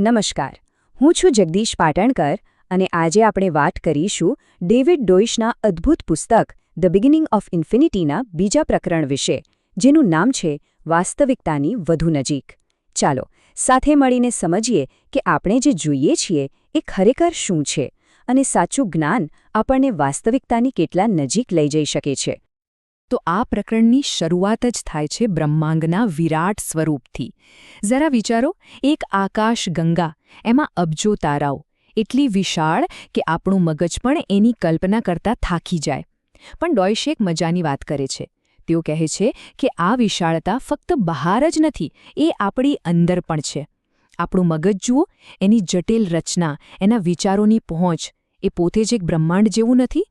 નમસ્કાર. હું છું જગદીશ પાટણકર અને આજે આપણે વાત કરીશું ડેવિડ ડોઇશના અદ્ભુત પુસ્તક ધ બિગિનિંગ ઓફ ઇન્ફિનિટીના બીજા પ્રકરણ વિશે, જેનું નામ છે વાસ્તવિકતાની વધુ નજીક. ચાલો, સાથે મળીને સમજીએ કે આપણે જે જોઈએ છીએ એ ખરેખર શું છે અને સાચું જ્ઞાન આપણને વાસ્તવિકતાની કેટલા નજીક લઈ જઈ શકે છે. તો આ પ્રકરણની શરૂઆત જ થાય છે બ્રહ્માંગના વિરાટ સ્વરૂપથી. જરા વિચારો, એક આકાશ ગંગા, એમાં અબજો તારાઓ. એટલી વિશાળ કે આપણું મગજ પણ એની કલ્પના કરતા થાકી જાય. પણ ડોયશેક મજાની વાત કરે છે. તેઓ કહે છે કે આ વિશાળતા ફક્ત બહાર જ નથી, એ આપણી અંદર પણ છે. આપણું મગજ જુઓ, એની જટિલ રચના, એના વિચારોની પહોંચ, એ પોતે જ એક બ્રહ્માંડ જેવું નથી?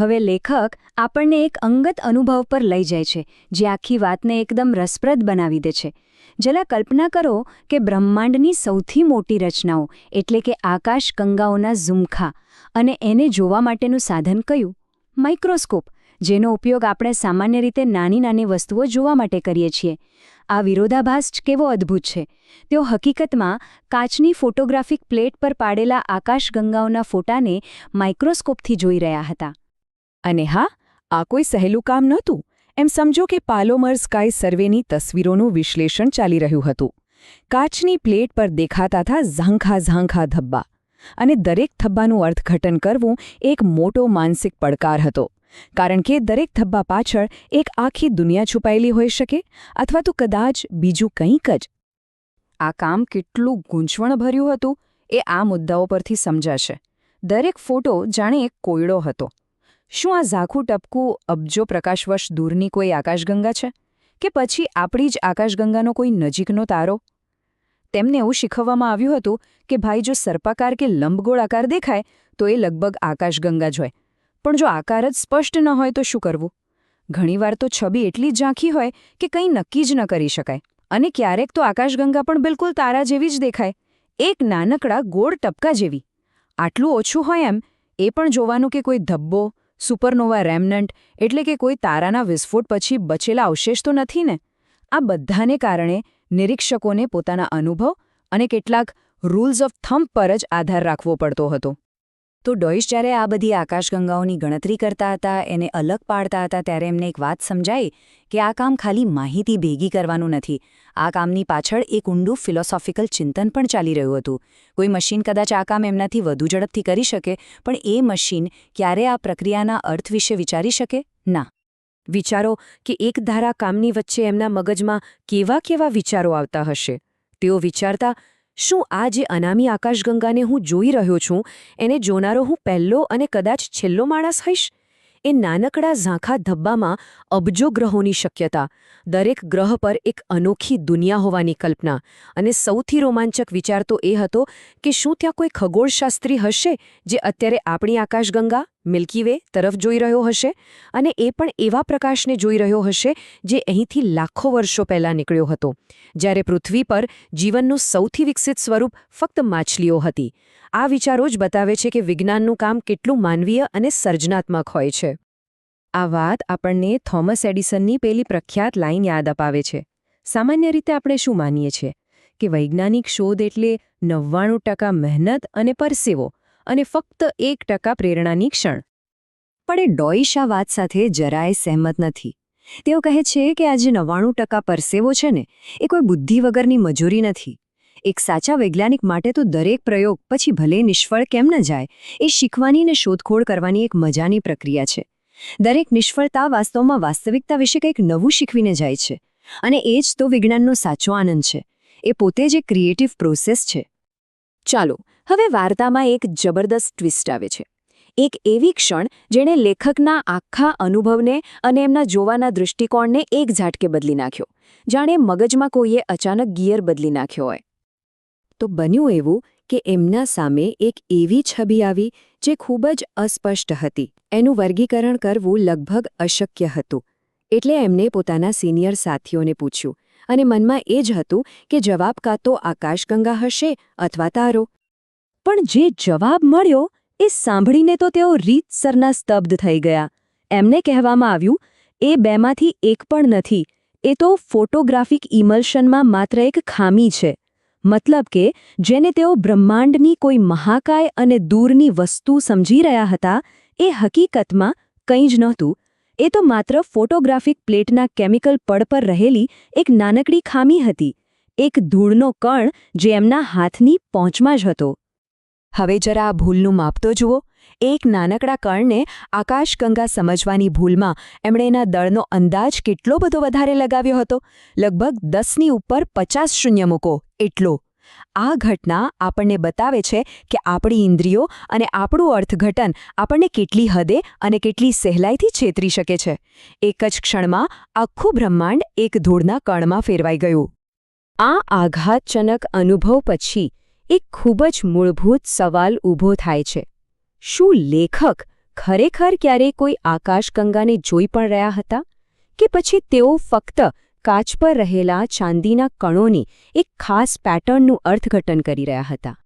હવે લેખક આપણને એક અંગત અનુભવ પર લઈ જાય છે, જે આખી વાતને એકદમ રસપ્રદ બનાવી દે છે. જરા કલ્પના કરો કે બ્રહ્માંડની સૌથી મોટી રચનાઓ, એટલે કે આકાશ ગંગાઓના ઝુમખા, અને એને જોવા માટેનું સાધન કયું? માઇક્રોસ્કોપ, જેનો ઉપયોગ આપણે સામાન્ય રીતે નાની નાની વસ્તુઓ જોવા માટે કરીએ છીએ. આ વિરોધાભાસ કેવો અદ્ભુત છે. તેઓ હકીકતમાં કાચની ફોટોગ્રાફિક પ્લેટ પર પાડેલા આકાશગંગાઓના ફોટાને માઇક્રોસ્કોપથી જોઈ રહ્યા હતા. અને હા, આ કોઈ સહેલું કામ નહોતું. એમ સમજો કે પાલોમર સ્કાય સર્વેની તસવીરોનું વિશ્લેષણ ચાલી રહ્યું હતું. કાચની પ્લેટ પર દેખાતા હતા ઝાંખા ઝાંખા ધબ્બા. અને દરેક થબ્બાનું અર્થઘટન કરવું એક મોટો માનસિક પડકાર હતો. કારણ કે દરેક થબ્બા પાછળ એક આખી દુનિયા છુપાયેલી હોઈ શકે, અથવા તો કદાચ બીજું કંઈક જ. આ કામ કેટલું ગૂંચવણભર્યું હતું એ આ મુદ્દાઓ પરથી સમજાશે. દરેક ફોટો જાણે એક કોયડો હતો. શું આ ઝાખું ટપકું અબજો પ્રકાશવશ દૂરની કોઈ આકાશગંગા છે? કે પછી આપણી જ આકાશગંગાનો કોઈ નજીકનો તારો? તેમને એવું શીખવવામાં આવ્યું હતું કે ભાઈ જો સર્પાકાર કે લંબગોળ આકાર દેખાય, તો એ લગભગ આકાશગંગા જ હોય. પણ જો આકાર જ સ્પષ્ટ ન હોય તો શું કરવું? ઘણીવાર તો છબી એટલી ઝાંખી હોય કે કંઈ નક્કી જ ન કરી શકાય. અને ક્યારેક તો આકાશગંગા પણ બિલકુલ તારા જેવી જ દેખાય. એક નાનકડા ગોળ ટપકા જેવી. આટલું ઓછું હોય એમ, એ પણ જોવાનું કે કોઈ ધબ્બો સુપરનોવા રેમનન્ટ એટલે કે કોઈ તારાના વિસ્ફોટ પછી બચેલા અવશેષ તો નથી ને? આ બધાને કારણે નિરીક્ષકોને પોતાના અનુભવ અને કેટલાક રૂલ્સ ઓફ થમ્પ પર જ આધાર રાખવો પડતો હતો. તો ડોઇશ જ્યારે આ બધી આકાશગંગાઓની ગણતરી કરતા હતા, એને અલગ પાડતા હતા, ત્યારે એમને એક વાત સમજાઈ કે આ કામ ખાલી માહિતી ભેગી કરવાનું નથી. આ કામની પાછળ એક ઊંડું ફિલોસોફિકલ ચિંતન પણ ચાલી રહ્યું હતું. કોઈ મશીન કદાચ આ કામ એમનાથી વધુ ઝડપથી કરી શકે, પણ એ મશીન ક્યારે આ પ્રક્રિયાના અર્થ વિશે વિચારી શકે? ના. વિચારો કે એક ધારા કામની વચ્ચે એમના મગજમાં કેવા કેવા વિચારો આવતા હશે. તેઓ વિચારતા શું આ જે અનામી આકાશગંગાને હું જોઈ રહ્યો છું, એને જોનારો હું પહેલો અને કદાચ છેલ્લો માણસ હઈશ? એ નાનકડા ઝાંખા ધબ્બામાં અબજો ગ્રહોની શક્યતા, દરેક ગ્રહ પર એક અનોખી દુનિયા હોવાની કલ્પના, અને સૌથી રોમાંચક વિચાર તો એ હતો કે શું ત્યાં કોઈ ખગોળશાસ્ત્રી હશે જે અત્યારે આપણી આકાશગંગા? મિલ્કી વે તરફ જોઈ રહ્યો હશે અને એ પણ એવા પ્રકાશને જોઈ રહ્યો હશે જે અહીંથી લાખો વર્ષો પહેલાં નીકળ્યો હતો, જ્યારે પૃથ્વી પર જીવનનું સૌથી વિકસિત સ્વરૂપ ફક્ત માછલીઓ હતી. આ વિચારો જ બતાવે છે કે વિજ્ઞાનનું કામ કેટલું માનવીય અને સર્જનાત્મક હોય છે. આ વાત આપણને થોમસ એડિસનની પેલી પ્રખ્યાત લાઇન યાદ અપાવે છે. સામાન્ય રીતે આપણે શું માનીએ છીએ? કે વૈજ્ઞાનિક શોધ એટલે નવ્વાણું મહેનત અને પરસેવો અને ફક્ત એક ટકા પ્રેરણાની ક્ષણ. પણ એ ડોઈશ વાત સાથે જરાય સહેમત નથી. તેઓ કહે છે કે આ જે નવ્વાણું ટકા પરસેવો છે ને, એ કોઈ બુદ્ધિ વગરની મજૂરી નથી. એક સાચા વૈજ્ઞાનિક માટે તો દરેક પ્રયોગ પછી ભલે નિષ્ફળ કેમ ન જાય, એ શીખવાની ને શોધખોળ કરવાની એક મજાની પ્રક્રિયા છે. દરેક નિષ્ફળતા વાસ્તવમાં વાસ્તવિકતા વિશે કંઈક નવું શીખવીને જાય છે. અને એ જ તો વિજ્ઞાનનો સાચો આનંદ છે. એ પોતે જ એક ક્રિએટિવ પ્રોસેસ છે. ચાલો, હવે વાર્તામાં એક જબરદસ્ત ટ્વિસ્ટ આવે છે. એક એવી ક્ષણ જેણે લેખકના આખા અનુભવને અને એમના જોવાના દૃષ્ટિકોણને એક ઝાટકે બદલી નાખ્યો. જાણે મગજમાં કોઈએ અચાનક ગિયર બદલી નાખ્યો હોય. તો બન્યું એવું કે એમના સામે એક એવી છબી આવી જે ખૂબ જ અસ્પષ્ટ હતી. એનું વર્ગીકરણ કરવું લગભગ અશક્ય હતું. એટલે એમને પોતાના સિનિયર સાથીઓને પૂછ્યું અને મનમાં એ જ હતું કે જવાબ કાં તો આકાશગંગા હશે અથવા તારો. પણ જે જવાબ મળ્યો એ સાંભળીને તો તેઓ રીતસરના સ્તબ્ધ થઈ ગયા. એમને કહેવામાં આવ્યું, એ બેમાંથી એક પણ નથી. એ તો ફોટોગ્રાફિક ઇમલ્શનમાં માત્ર એક ખામી છે. મતલબ કે જેને તેઓ બ્રહ્માંડની કોઈ મહાકાય અને દૂરની વસ્તુ સમજી રહ્યા હતા, એ હકીકતમાં કંઈ જ નહોતું. એ તો માત્ર ફોટોગ્રાફિક પ્લેટના કેમિકલ પડ પર રહેલી એક નાનકડી ખામી હતી, એક ધૂળનો કણ જે એમના હાથની પહોંચમાં જ હતો. હવે જરા આ ભૂલનું માપ તો જુઓ, એક નાનકડા કણને આકાશગંગા સમજવાની ભૂલમાં એમણે એના દળનો અંદાજ કેટલો બધો વધારે લગાવ્યો હતો? લગભગ દસની ઉપર પચાસ શૂન્ય મૂકો, એટલો. આ ઘટના આપણને બતાવે છે કે આપણી ઇન્દ્રિયો અને આપણું અર્થઘટન આપણને કેટલી હદે અને કેટલી સહેલાઈથી છેતરી શકે છે. એક જ ક્ષણમાં આખું બ્રહ્માંડ એક ધૂળના કણમાં ફેરવાઈ ગયું. આ આઘાતજનક અનુભવ પછી એક ખૂબ જ મૂળભૂત સવાલ ઊભો થાય છે. શું લેખક ખરેખર ક્યારેય કોઈ આકાશગંગાને જોઈ પણ રહ્યા હતા? કે પછી તેઓ ફક્ત કાચ પર રહેલા ચાંદીના કણોની એક ખાસ પેટર્નનું અર્થઘટન કરી રહ્યા હતા.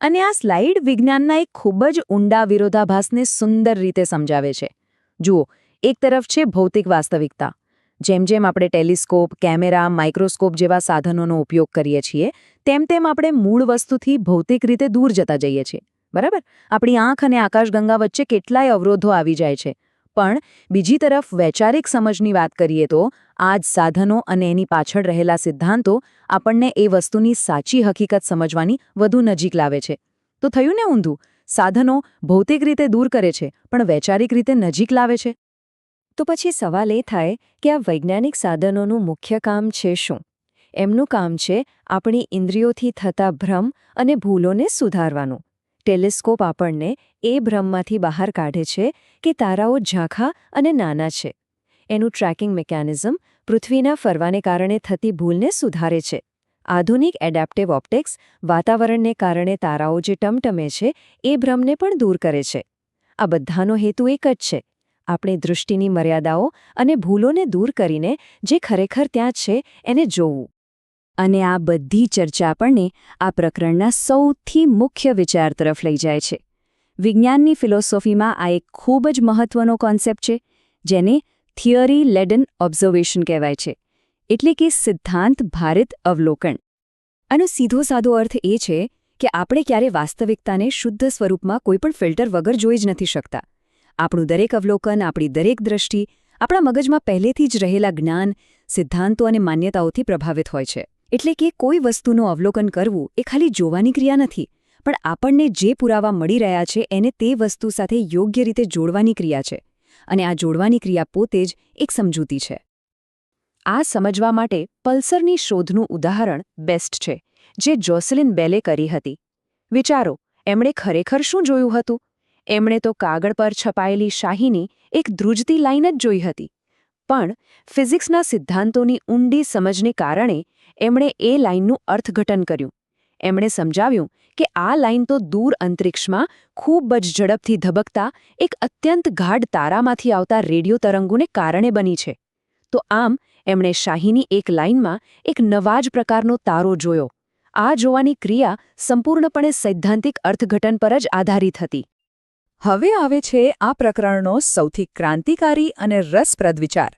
અને આ સ્લાઇડ વિજ્ઞાનના એક ખૂબ જ ઊંડા વિરોધાભાસને સુંદર રીતે સમજાવે છે. જુઓ, એક તરફ છે ભૌતિક વાસ્તવિકતા. જેમ જેમ આપણે ટેલિસ્કોપ, કેમેરા, માઇક્રોસ્કોપ જેવા સાધનોનો ઉપયોગ કરીએ છીએ, તેમ તેમ આપણે મૂળ વસ્તુથી ભૌતિક રીતે દૂર જતા જઈએ છીએ. બરાબર? આપણી આંખ અને આકાશગંગા વચ્ચે કેટલાય અવરોધો આવી જાય છે. પણ બીજી તરફ વૈચારિક સમજની વાત કરીએ તો આ જ સાધનો અને એની પાછળ રહેલા સિદ્ધાંતો આપણને એ વસ્તુની સાચી હકીકત સમજવાની વધુ નજીક લાવે છે. તો થયું ને ઊંધું? સાધનો ભૌતિક રીતે દૂર કરે છે, પણ વૈચારિક રીતે નજીક લાવે છે? તો પછી સવાલ એ થાય કે આ વૈજ્ઞાનિક સાધનોનું મુખ્ય કામ છે શું? એમનું કામ છે આપણી ઇન્દ્રિયોથી થતા ભ્રમ અને ભૂલોને સુધારવાનું. ટેલિસ્કોપ આપણને એ ભ્રમમાંથી બહાર કાઢે છે કે તારાઓ ઝાંખા અને નાના છે. એનું ટ્રેકિંગ મિકેનિઝમ પૃથ્વીના ફરવાને કારણે થતી ભૂલને સુધારે છે. આધુનિક એડેપ્ટિવ ઓપ્ટિક્સ વાતાવરણને કારણે તારાઓ જે ટમટમે છે એ ભ્રમને પણ દૂર કરે છે. આ બધાનો હેતુ એક જ છે. આપણી દૃષ્ટિની મર્યાદાઓ અને ભૂલોને દૂર કરીને જે ખરેખર ત્યાં છે એને જોવું. અને આ બધી ચર્ચા આપણને આ પ્રકરણના સૌથી મુખ્ય વિચાર તરફ લઈ જાય છે. વિજ્ઞાનની ફિલોસોફીમાં આ એક ખૂબ જ મહત્વનો કોન્સેપ્ટ છે, જેને થિયરી લેડન ઓબ્ઝર્વેશન કહેવાય છે, એટલે કે સિદ્ધાંત ભારત અવલોકન. આનો સીધો સાધો અર્થ એ છે કે આપણે ક્યારે વાસ્તવિકતાને શુદ્ધ સ્વરૂપમાં કોઈપણ ફિલ્ટર વગર જોઈ જ નથી શકતા. આપણું દરેક અવલોકન, આપણી દરેક દ્રષ્ટિ, આપણા મગજમાં પહેલેથી જ રહેલા જ્ઞાન, સિદ્ધાંતો અને માન્યતાઓથી પ્રભાવિત હોય છે. એટલે કે કોઈ વસ્તુનું અવલોકન કરવું એ ખાલી જોવાની ક્રિયા નથી, પણ આપણને જે પુરાવા મળી રહ્યા છે એને તે વસ્તુ સાથે યોગ્ય રીતે જોડવાની ક્રિયા છે, અને આ જોડવાની ક્રિયા પોતે જ એક સમજૂતી છે. આ સમજવા માટે પલ્સરની શોધનું ઉદાહરણ બેસ્ટ છે, જે જોસલિન બેલે કરી હતી. વિચારો, એમણે ખરેખર શું જોયું હતું? એમણે તો કાગળ પર છપાયેલી શાહીની એક ધ્રુજતી લાઈન જ જોઈ હતી. પણ ફિઝિક્સના સિદ્ધાંતોની ઊંડી સમજને કારણે એમણે એ લાઇનનું અર્થઘટન કર્યું. એમણે સમજાવ્યું કે આ લાઇન તો દૂર અંતરિક્ષમાં ખૂબ જ ઝડપથી ધબકતા એક અત્યંત ગાઢ તારામાંથી આવતા રેડિયો તરંગોને કારણે બની છે. તો આમ, એમણે શાહીની એક લાઇનમાં એક નવા જ પ્રકારનો તારો જોયો. આ જોવાની ક્રિયા સંપૂર્ણપણે સૈદ્ધાંતિક અર્થઘટન પર જ આધારિત હતી. હવે આવે છે આ પ્રકરણનો સૌથી ક્રાંતિકારી અને રસપ્રદ વિચાર.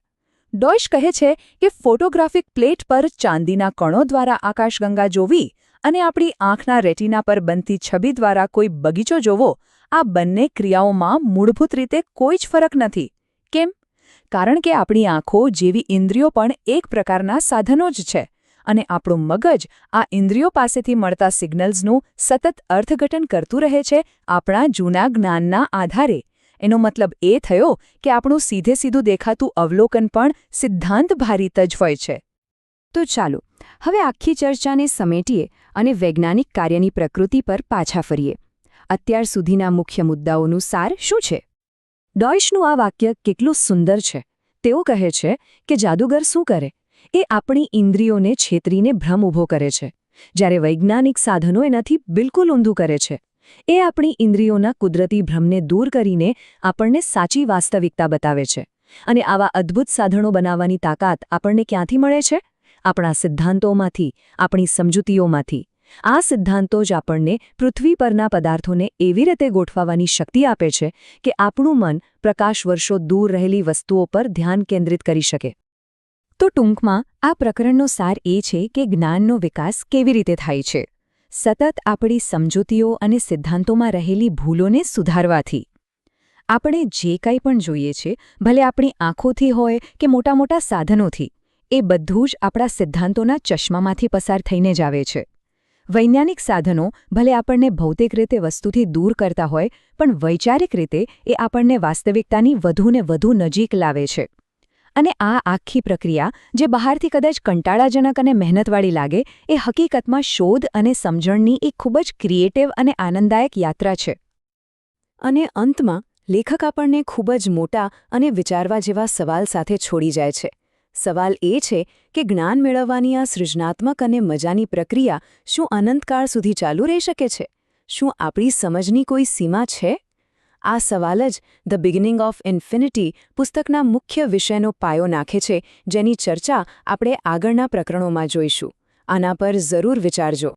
ડોઇશ કહે છે કે ફોટોગ્રાફિક પ્લેટ પર ચાંદીના કણો દ્વારા આકાશગંગા જોવી અને આપણી આંખના રેટિના પર બનતી છબી દ્વારા કોઈ બગીચો જોવો, આ બંને ક્રિયાઓમાં મૂળભૂત રીતે કોઈ જ ફરક નથી. કેમ? કારણ કે આપણી આંખો જેવી ઇન્દ્રિયો પણ એક પ્રકારના સાધનો જ છે અને આપણું મગજ આ ઇન્દ્રિયો પાસેથી મળતા સિગ્નલ્સનું સતત અર્થઘટન કરતું રહે છે આપણા જૂના જ્ઞાનના આધારે. એનો મતલબ એ થયો કે આપણું સીધે સીધું દેખાતું અવલોકન પણ સિદ્ધાંતભારિત જ હોય છે. તો ચાલો, હવે આખી ચર્ચાને સમેટીએ અને વૈજ્ઞાનિક કાર્યની પ્રકૃતિ પર પાછા ફરીએ. અત્યાર સુધીના મુખ્ય મુદ્દાઓનું સાર શું છે? ડોઇશનું આ વાક્ય કેટલું સુંદર છે. તેઓ કહે છે કે જાદુગર શું કરે? એ આપણી ઇન્દ્રિયોને છેતરીને ભ્રમ ઊભો કરે છે. જ્યારે વૈજ્ઞાનિક સાધનો એનાથી બિલકુલ ઊંધું કરે છે. એ આપણી ઇન્દ્રિયોના કુદરતી ભ્રમને દૂર કરીને આપણને સાચી વાસ્તવિકતા બતાવે છે. અને આવા અદ્ભુત સાધનો બનાવવાની તાકાત આપણને ક્યાંથી મળે છે? આપણા સિદ્ધાંતોમાંથી, આપણી સમજૂતીઓમાંથી. આ સિદ્ધાંતો જ આપણને પૃથ્વી પરના પદાર્થોને એવી રીતે ગોઠવવાની શક્તિ આપે છે કે આપણું મન પ્રકાશ વર્ષો દૂર રહેલી વસ્તુઓ પર ધ્યાન કેન્દ્રિત કરી શકે. તો ટૂંકમાં, આ પ્રકરણનો સાર એ છે કે જ્ઞાનનો વિકાસ કેવી રીતે થાય છે? સતત આપણી સમજૂતીઓ અને સિદ્ધાંતોમાં રહેલી ભૂલોને સુધારવાથી. આપણે જે કંઈ પણ જોઈએ છે, ભલે આપણી આંખોથી હોય કે મોટા મોટા સાધનોથી, એ બધું જ આપણા સિદ્ધાંતોના ચશ્મામાંથી પસાર થઈને જ આવે છે. વૈજ્ઞાનિક સાધનો ભલે આપણને ભૌતિક રીતે વસ્તુથી દૂર કરતા હોય, પણ વૈચારિક રીતે એ આપણને વાસ્તવિકતાની વધુને વધુ નજીક લાવે છે. અને આ આખી પ્રક્રિયા, જે બહારથી કદાચ કંટાળાજનક અને મહેનતવાળી લાગે, એ હકીકતમાં શોધ અને સમજણની એક ખૂબ જ ક્રિએટિવ અને આનંદદાયક યાત્રા છે. અને અંતમાં, લેખક આપણને ખૂબ જ મોટા અને વિચારવા જેવા સવાલ સાથે છોડી જાય છે. સવાલ એ છે કે જ્ઞાન મેળવવાની આ સૃજનાત્મક અને મજાની પ્રક્રિયા શું અનંતકાળ સુધી ચાલુ રહી શકે છે? શું આપણી સમજની કોઈ સીમા છે? આ સવાલ જ ધ બિગિનિંગ ઓફ ઇન્ફિનિટી પુસ્તકના મુખ્ય વિષયનો પાયો નાખે છે, જેની ચર્ચા આપણે આગળના પ્રકરણોમાં જોઈશું. આના પર જરૂર વિચારજો.